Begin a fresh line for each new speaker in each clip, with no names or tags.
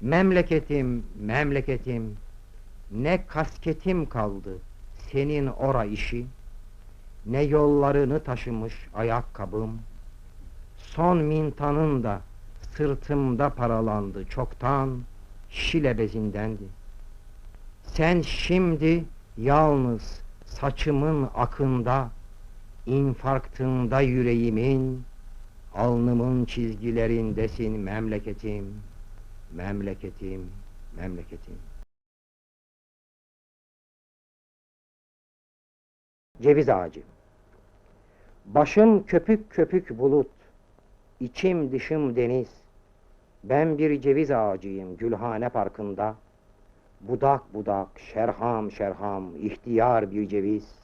Memleketim, memleketim, ne kasketim kaldı senin ora işi, ne yollarını taşımış ayakkabım, son mintanın da sırtımda paralandı çoktan, şile bezindendi. Sen şimdi yalnız saçımın akında, infarktında yüreğimin, alnımın çizgilerindesin memleketim, memleketim, memleketim. Ceviz ağacı. Başım köpük köpük bulut, içim dışım deniz. Ben bir ceviz ağacıyım Gülhane Parkı'nda. Budak budak, şerham şerham, ihtiyar bir ceviz.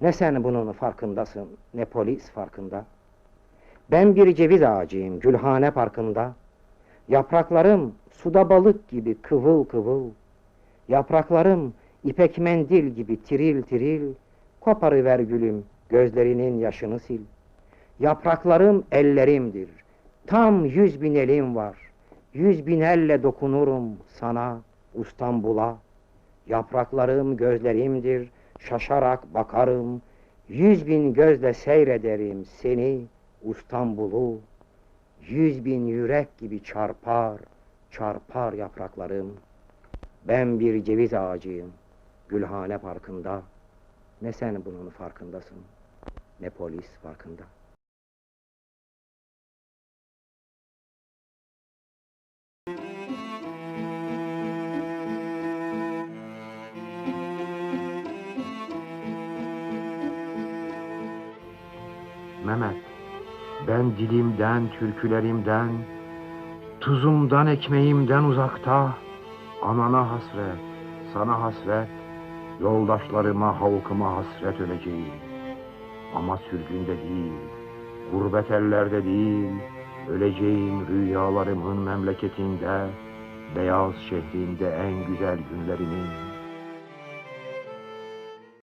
Ne sen bunun farkındasın, ne polis farkında. Ben bir ceviz ağacıyım Gülhane Parkı'nda. Yapraklarım suda balık gibi kıvıl kıvıl. Yapraklarım ipek mendil gibi tiril tiril. Koparıver gülüm, gözlerinin yaşını sil. Yapraklarım ellerimdir. Tam yüz bin elim var. Yüz bin elle dokunurum sana, İstanbul'a. Yapraklarım gözlerimdir, şaşarak bakarım. Yüz bin gözle seyrederim seni, İstanbul'u. Yüz bin yürek gibi çarpar, çarpar yapraklarım. Ben bir ceviz ağacıyım, Gülhane Parkı'nda. Ne sen bunun farkındasın, ne polis farkında. Mehmet, ben dilimden, türkülerimden, tuzumdan, ekmeğimden uzakta, anana hasret, sana hasret, yoldaşlarıma, halkıma hasret öleceğim. Ama sürgünde değil, gurbet ellerde değil, öleceğim rüyalarımın memleketinde, beyaz şehrinde en güzel günlerimin.